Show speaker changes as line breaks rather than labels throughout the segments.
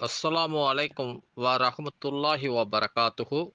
அஸ்ஸலாமு அலைக்கும் வ ரஹமத்துல்லாஹி வ பரகாத்துஹு.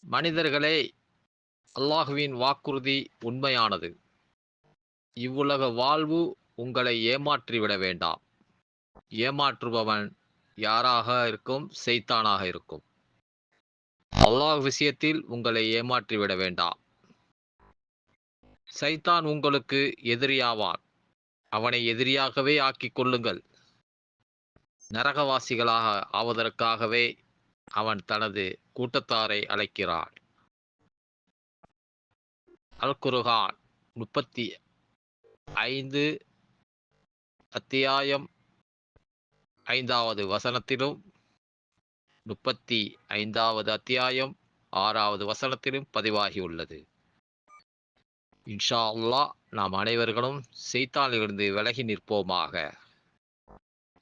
மனிதர்களே அல்லாஹுவின் வாக்குறுதி உண்மையானது. இவ்வுலக வாழ்வு உங்களை ஏமாற்றிவிட வேண்டாம். ஏமாற்றுபவன் யாராக இருக்கும்? செய்தானாக இருக்கும். அல்லாஹ் விஷயத்தில் உங்களை ஏமாற்றிவிட வேண்டாம். சைத்தான் உங்களுக்கு எதிரியாவான். அவனை எதிரியாகவே ஆக்கிக் கொள்ளுங்கள். நரகவாசிகளாக ஆவதற்காகவே அவன் தனது கூட்டத்தாரை அழைக்கிறான் அல்குருகான் முப்பத்தி ஐந்து அத்தியாயம் ஐந்தாவது வசனத்திலும் முப்பத்தி ஐந்தாவது அத்தியாயம் ஆறாவது வசனத்திலும் பதிவாகியுள்ளது. இன்ஷா அல்லா நாம் அனைவர்களும் செய்தானிலிருந்து விலகி நிற்போமாக.